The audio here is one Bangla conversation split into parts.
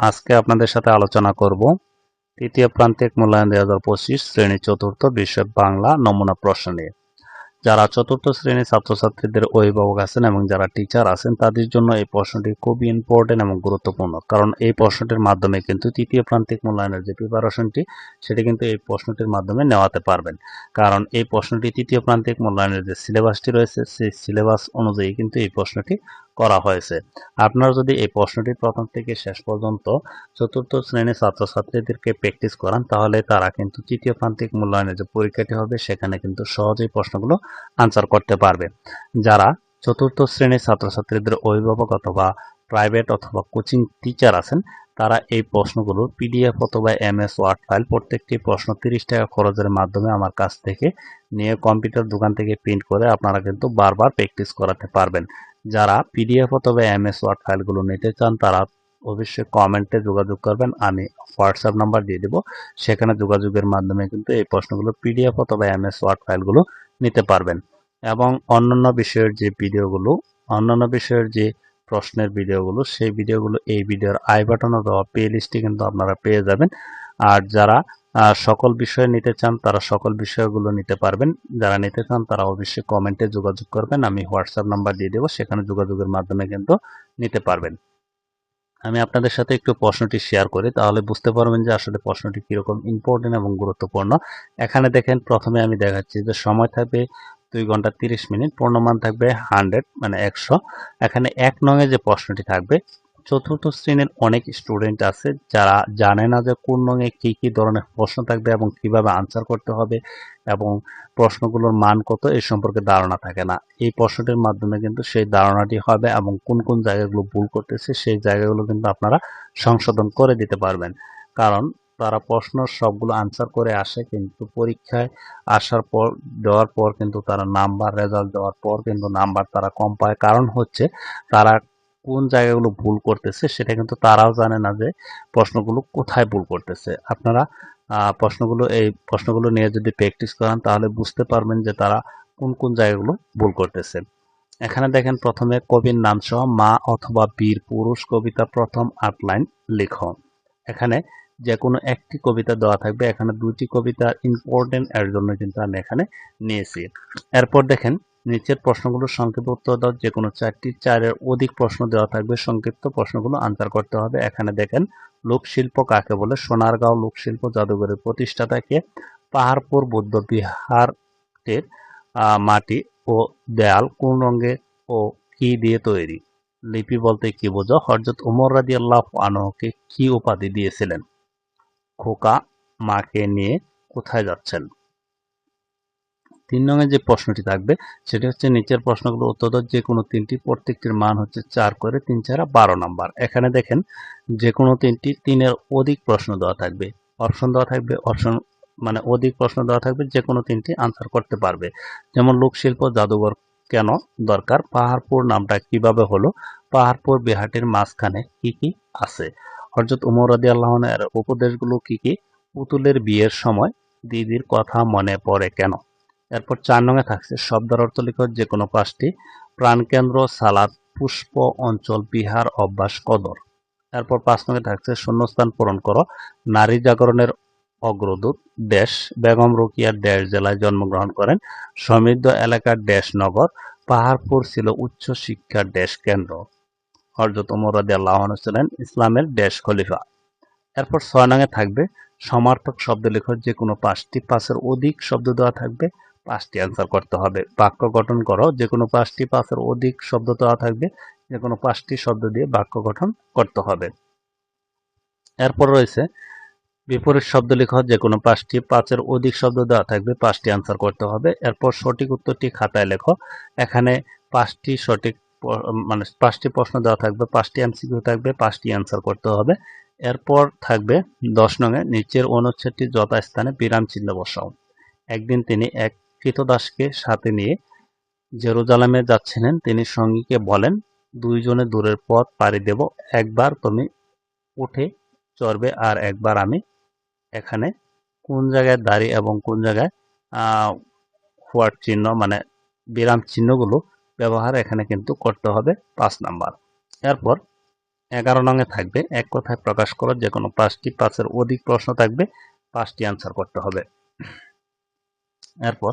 আজকে আপনাদের সাথে আলোচনা করব। তৃতীয় প্রান্তিক মূল্যায়ন দুই হাজার পঁচিশ, শ্রেণি চতুর্থ বিষয় বাংলা নমুনা প্রশ্ন যারা চতুর্থ শ্রেণির ছাত্রছাত্রীদের অভিভাবক আছেন এবং যারা টিচার আছেন, তাদের জন্য এই প্রশ্নটি খুবই ইম্পর্টেন্ট এবং গুরুত্বপূর্ণ। কারণ এই প্রশ্নটির মাধ্যমে কিন্তু তৃতীয় প্রান্তিক মূল্যায়নের যে প্রিপারেশনটি সেটি কিন্তু এই প্রশ্নটির মাধ্যমে নেওয়াতে পারবেন। কারণ এই প্রশ্নটি তৃতীয় প্রান্তিক মূল্যায়নের যে সিলেবাসটি রয়েছে, সেই সিলেবাস অনুযায়ী কিন্তু এই প্রশ্নটি করা হয়েছে। আপনারা যদি এই প্রশ্নটি প্রথম থেকে শেষ পর্যন্ত চতুর্থ শ্রেণির ছাত্রছাত্রীদেরকে প্র্যাকটিস করান, তাহলে তারা কিন্তু তৃতীয় প্রান্তিক মূল্যায়নের যে পরীক্ষাটি হবে, সেখানে কিন্তু সহজেই প্রশ্নগুলো আনসার করতে পারবে। যারা চতুর্থ শ্রেণির ছাত্রছাত্রীদের অভিভাবক অথবা প্রাইভেট অথবা কোচিং টিচার আছেন, তারা এই প্রশ্নগুলো পিডিএফ অথবা এমএস ওয়ার্ড ফাইল প্রত্যেকটি প্রশ্ন তিরিশ টাকা খরচের মাধ্যমে আমার কাছ থেকে নিয়ে কম্পিউটার দোকান থেকে প্রিন্ট করে আপনারা কিন্তু বারবার প্র্যাকটিস করাতে পারবেন। যারা পিডিএফ অথবা এম এস ওয়ার্ড ফাইলগুলো নিতে চান, তারা অবশ্যই কমেন্টে যোগাযোগ করবেন, আমি হোয়াটসঅ্যাপ নাম্বার দিয়ে দেবো। সেখানে যোগাযোগের মাধ্যমে কিন্তু এই প্রশ্নগুলো পিডিএফ অথবা এম এস ওয়ার্ড ফাইলগুলো নিতে পারবেন। এবং অন্যান্য বিষয়ের যে ভিডিওগুলো, অন্যান্য বিষয়ের যে প্রশ্নের ভিডিওগুলো, সেই ভিডিওগুলো এই ভিডিওর আই বাটনে দেওয়া প্লে লিস্টে কিন্তু আপনারা পেয়ে যাবেন। আর যারা সকল বিষয় নিতে চান, তারা সকল বিষয়গুলো নিতে পারবেন। যারা নিতে চান, তারা অবশ্যই কমেন্টে যোগাযোগ করবেন। আমি হোয়াটসঅ্যাপ নাম্বার দিয়ে দেবো, সেখানে যোগাযোগের মাধ্যমে কিন্তু নিতে পারবেন। আমি আপনাদের সাথে একটু প্রশ্নটি শেয়ার করি, তাহলে বুঝতে পারবেন যে আসলে প্রশ্নটি কীরকম ইম্পর্টেন্ট এবং গুরুত্বপূর্ণ। এখানে দেখেন, প্রথমে আমি দেখাচ্ছি যে সময় থাকবে দুই ঘণ্টা তিরিশ মিনিট, পূর্ণমান থাকবে হান্ড্রেড মানে একশো। এখানে এক নঙে যে প্রশ্নটি থাকবে চতুর্থ শ্রেণির অনেক স্টুডেন্ট আছে যারা জানে না যে কোন রঙে কী কী ধরনের প্রশ্ন থাকবে এবং কীভাবে আনসার করতে হবে এবং প্রশ্নগুলোর মান কত এই সম্পর্কে ধারণা থাকে না। এই প্রশ্নটির মাধ্যমে কিন্তু সেই ধারণাটি হবে এবং কোন কোন জায়গাগুলো ভুল করতেছে সেই জায়গাগুলো কিন্তু আপনারা সংশোধন করে দিতে পারবেন। কারণ তারা প্রশ্ন সবগুলো আনসার করে আসে কিন্তু পরীক্ষায় আসার পর, দেওয়ার পর কিন্তু তারা নাম্বার রেজাল্ট দেওয়ার পর কিন্তু নাম্বার তারা কম পায়। কারণ হচ্ছে তারা কোন জায়গাগুলো ভুল করতেছে সেটা কিন্তু তারাও জানে না যে প্রশ্নগুলো কোথায় ভুল করতেছে। আপনারা প্রশ্নগুলো, এই প্রশ্নগুলো নিয়ে যদি প্র্যাকটিস করান তাহলে বুঝতে পারবেন যে তারা কোন কোন জায়গাগুলো ভুল করতেছে। এখানে দেখেন প্রথমে কবির নাম সহ মা অথবা বীর পুরুষ কবিতা প্রথম আটলাইন লিখো। এখানে যে কোনো একটি কবিতা দেওয়া থাকবে। এখানে দুটি কবিতা ইম্পর্টেন্ট এর জন্য কিন্তু আমি এখানে নিয়েছি। এরপর দেখেন নিচের প্রশ্নগুলো সংক্ষিপ্ত উত্তর দাও। যে কোনো চারটি, চারের অধিক প্রশ্ন দেওয়া থাকবে। সংক্ষিপ্ত প্রশ্নগুলো আনসার করতে হবে। এখানে দেখেন, লোকশিল্প কাকে বলে? সোনারগাঁও লোকশিল্প জাদুঘরের প্রতিষ্ঠাতাকে পাহাড়পুর বৌদ্ধ বিহারের মাটি ও দেয়াল কোন রঙে ও কি দিয়ে তৈরি? লিপি বলতে কি বোঝো? হজরত উমর রাজি আল্লাহ আনহকে কি উপাধি দিয়েছিলেন? খোকা মাকে নিয়ে কোথায় যাচ্ছেন? তিন রঙের যে প্রশ্নটি থাকবে, সেটি হচ্ছে নিচের প্রশ্নগুলো দাও। যে কোনো তিনটি প্রত্যেকটির মান হচ্ছে চার করে তিন চারা বারো নাম্বার। এখানে দেখেন যে কোনো তিনটি তিনের অধিক প্রশ্ন দেওয়া থাকবে। অপশন দেওয়া থাকবে, অপশন মানে অধিক প্রশ্ন দেওয়া থাকবে, যে কোনো তিনটি আনসার করতে পারবে। যেমন লোকশিল্প জাদুঘর কেন দরকার? পাহাড়পুর নামটা কীভাবে হলো? পাহাড়পুর বিহাটির মাঝখানে কি কি আছে? হরজত উমর রাদি আল্লাহনের উপদেশগুলো কি কি? পুতুলের বিয়ের সময় দিদির কথা মনে পড়ে কেন? এরপর চার নঙে থাকছে, শব্দের অর্থ লিখো যে কোনো পাঁচটি, প্রাণকেন্দ্র, সালাদ, পুষ্প, অঞ্চল, বিহার, অভ্যাস, কদর। এরপর পাঁচ নঙে থাকছে, শূন্যস্থান পূরণ করো, নারী জাগরণের অগ্রদূত, দেশ, বেগম রোকিয়ার দেশ জেলায় জন্মগ্রহণ করেন, সমৃদ্ধ এলাকার দেশ নগর, পাহাড়পুর ছিল উচ্চ শিক্ষার দেশ কেন্দ্র। হরজত উমর রাদি আল্লাহ ছিলেন ইসলামের দেশ খলিফা। এরপর ছয় নঙে থাকবে, সমার্থক শব্দ লেখো যে কোনো পাঁচটি, পাঁচের অধিক শব্দ দেওয়া থাকবে পাঁচটি অ্যান্সার করতে হবে। বাক্য গঠন করো যে কোনো পাঁচটি পাঁচের অধিক শব্দ দেওয়া থাকবে যে কোনো পাঁচটি শব্দ দিয়ে বাক্য গঠন করতে হবে। এরপর রয়েছে, বিপরীত শব্দ লেখো যে কোনো পাঁচটি পাঁচের অধিক শব্দ দেওয়া থাকবে, পাঁচটি অ্যান্সার করতে হবে। এরপর সঠিক উত্তরটি খাতায় লেখো। এখানে পাঁচটি সঠিক মানে পাঁচটি প্রশ্ন দেওয়া থাকবে, পাঁচটি এমসিকিউ থাকবে, পাঁচটি অ্যান্সার করতে হবে। এরপর থাকবে দশ নঙে নিচের অনুচ্ছেদটি যথাস্থানে বিরাম চিহ্ন বসাও। একদিন তিনি এক কৃতদাসকে সাথে নিয়ে জেরুজালেমে যাচ্ছিলেন। তিনি সঙ্গীকে বলেন, দুইজনে দূরের পথ পাড়ি দেব। একবার তুমি উঠে চড়বে আর একবার আমি এখানে কোন জায়গায় দাঁড়িয়ে এবং কোন জায়গায় হোয়াট চিহ্ন মানে বিরাম চিহ্নগুলো ব্যবহার এখানে কিন্তু করতে হবে। পাঁচ নাম্বার। এরপর এগারো নঙে থাকবে, এক কথায় প্রকাশ করো যে কোনো পাঁচটি পাঁচের অধিক প্রশ্ন থাকবে, পাঁচটি অ্যান্সার করতে হবে। এরপর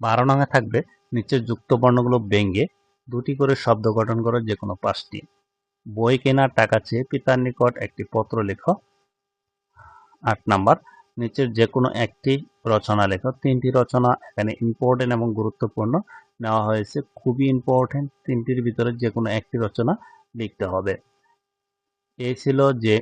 বারো নঙে থাকবে, নিচের যুক্ত বর্ণগুলো ব্যঙ্গে, দুটি করে শব্দ গঠন করো যে কোনো পাঁচটি। বই কেনার টাকা চেয়ে পিতার নিকট একটি পত্র লেখো। আট নাম্বার, নিচের যে কোনো একটি রচনা লেখো। তিনটি রচনা এখানে ইম্পর্টেন্ট এবং গুরুত্বপূর্ণ। নেওয়া হয়েছে খুবই ইম্পর্টেন্ট তিনটির ভিতরে যে কোনো একটি রচনা লিখতে হবে। এই ছিল যে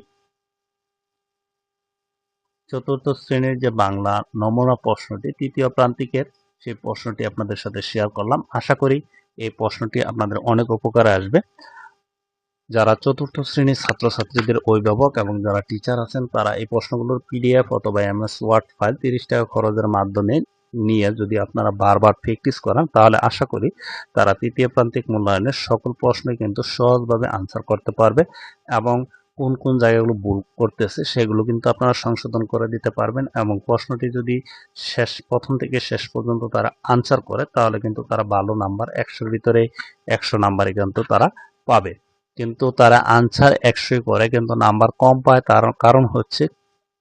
চতুর্থ শ্রেণির যে বাংলা নমুনা প্রশ্নটি, তৃতীয় প্রান্তিকের সেই প্রশ্নটি আপনাদের সাথে শেয়ার করলাম। আশা করি এই প্রশ্নটি আপনাদের অনেক উপকারে আসবে। যারা চতুর্থ শ্রেণির ছাত্রছাত্রীদের অভিভাবক এবং যারা টিচার আছেন, তারা এই প্রশ্নগুলোর পিডিএফ অথবা এমএস ওয়ার্ড ফাইল তিরিশ টাকা খরচের মাধ্যমে নিয়ে যদি আপনারা বারবার প্র্যাকটিস করেন, তাহলে আশা করি তারা তৃতীয় প্রান্তিক মূল্যায়নের সকল প্রশ্নই কিন্তু সহজভাবে আনসার করতে পারবে এবং কোন কোন জায়গাগুলো ভুল করতেছে সেগুলো কিন্তু আপনারা সংশোধন করে দিতে পারবেন এবং প্রশ্নটি যদি শেষ, প্রথম থেকে শেষ পর্যন্ত তারা আনসার করে, তাহলে কিন্তু তারা ভালো নাম্বার একশোর ভিতরে একশো নাম্বারই কিন্তু তারা পাবে। কিন্তু তারা আনসার একশোই করে, কিন্তু নাম্বার কম পায় তার কারণ হচ্ছে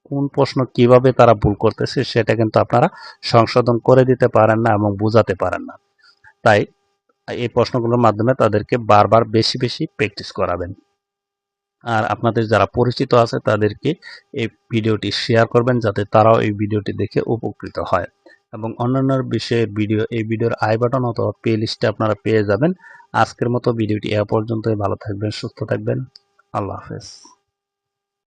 কোন প্রশ্ন কীভাবে তারা ভুল করতেছে সেটা কিন্তু আপনারা সংশোধন করে দিতে পারেন না এবং বোঝাতে পারেন না। তাই এই প্রশ্নগুলোর মাধ্যমে তাদেরকে বারবার বেশি বেশি প্র্যাকটিস করাবেন। আর আপনাদের যারা পরিচিত আছে, তাদেরকে এই ভিডিওটি শেয়ার করবেন যাতে তারাও এই ভিডিওটি দেখে উপকৃত হয়। এবং অন্যান্য বিষয়ের ভিডিও এই ভিডিওর আই বাটন অথবা প্লে লিস্টে আপনারা পেয়ে যাবেন। আজকের মতো ভিডিওটি এ পর্যন্তই। ভালো থাকবেন, সুস্থ থাকবেন। আল্লাহ হাফেজ।